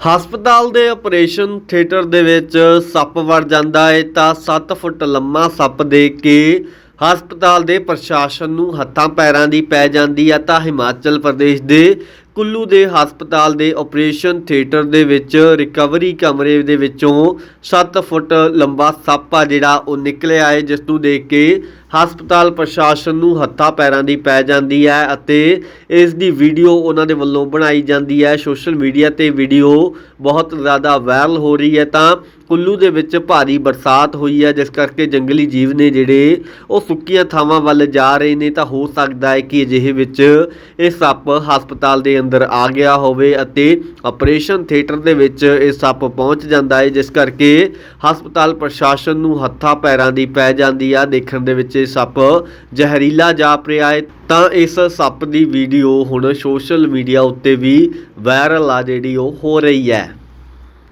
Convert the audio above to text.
ਹਸਪਤਾਲ ਦੇ operation theatre ਦੇ ਵਿੱਚ ਸੱਪ ਵੜ ਜਾਂਦਾ ਹੈ ਤਾਂ 7 ਫੁੱਟ ਲੰਮਾ ਸੱਪ ਦੇਖ ਕੇ ਹਸਪਤਾਲ ਦੇ ਪ੍ਰਸ਼ਾਸਨ ਨੂੰ ਹੱਥਾਂ ਪੈਰਾਂ ਦੀ ਪੈ ਜਾਂਦੀ ਹੈ ਤਾਂ ਹਿਮਾਚਲ ਪ੍ਰਦੇਸ਼ ਦੇ ਕੁੱਲੂ ਦੇ ਹਸਪਤਾਲ ਦੇ ਆਪਰੇਸ਼ਨ ਥੀਏਟਰ ਦੇ ਵਿੱਚ ਰਿਕਵਰੀ ਕਮਰੇ ਦੇ ਵਿੱਚੋਂ 7 ਫੁੱਟ ਲੰਬਾ ਸੱਪ ਆ ਜਿਹੜਾ ਉਹ ਨਿਕਲਿਆ ਹੈ ਜਿਸ ਨੂੰ ਦੇਖ ਕੇ ਹਸਪਤਾਲ ਪ੍ਰਸ਼ਾਸਨ ਨੂੰ ਹੱਥਾਂ ਪੈਰਾਂ ਦੀ ਪੈ ਜਾਂਦੀ ਹੈ ਅਤੇ ਇਸ ਦੀ ਵੀਡੀਓ ਉਹਨਾਂ ਦੇ ਵੱਲੋਂ ਬਣਾਈ ਜਾਂਦੀ ਹੈ। ਸੋਸ਼ਲ ਮੀਡੀਆ ਤੇ ਵੀਡੀਓ ਬਹੁਤ ਜ਼ਿਆਦਾ ਵਾਇਰਲ ਹੋ ਰਹੀ ਹੈ ਤਾਂ ਕੁੱਲੂ ਦੇ ਵਿੱਚ ਭਾਰੀ ਬਰਸਾਤ ਹੋਈ ਹੈ, ਜਿਸ ਕਰਕੇ ਜੰਗਲੀ ਜੀਵ ਨੇ ਜਿਹੜੇ ਉਹ ਸੁੱਕੀਆਂ ਥਾਵਾਂ ਵੱਲ ਜਾ ਰਹੇ ਨੇ ਤਾਂ ਹੋ ਸਕਦਾ ਹੈ ਕਿ ਅਜਿਹੇ ਵਿੱਚ ਇਹ ਸੱਪ ਹਸਪਤਾਲ ਦੇ ਅੰਦਰ ਆ ਗਿਆ ਹੋਵੇ ਅਤੇ ਆਪਰੇਸ਼ਨ ਥੀਏਟਰ ਦੇ ਵਿੱਚ ਇਹ ਸੱਪ ਪਹੁੰਚ ਜਾਂਦਾ ਹੈ, ਜਿਸ ਕਰਕੇ ਹਸਪਤਾਲ ਪ੍ਰਸ਼ਾਸਨ ਨੂੰ ਹੱਥਾਂ ਪੈਰਾਂ ਦੀ ਪੈ ਜਾਂਦੀ ਆ। ਦੇਖਣ ਦੇ ਵਿੱਚ ਇਹ ਸੱਪ ਜ਼ਹਿਰੀਲਾ ਜਾਪ ਰਿਹਾ ਹੈ ਤਾਂ ਇਸ ਸੱਪ ਦੀ ਵੀਡੀਓ ਹੁਣ ਸੋਸ਼ਲ ਮੀਡੀਆ ਉੱਤੇ ਵੀ ਵਾਇਰਲ ਆ ਜਿਹੜੀ ਉਹ ਹੋ ਰਹੀ ਹੈ।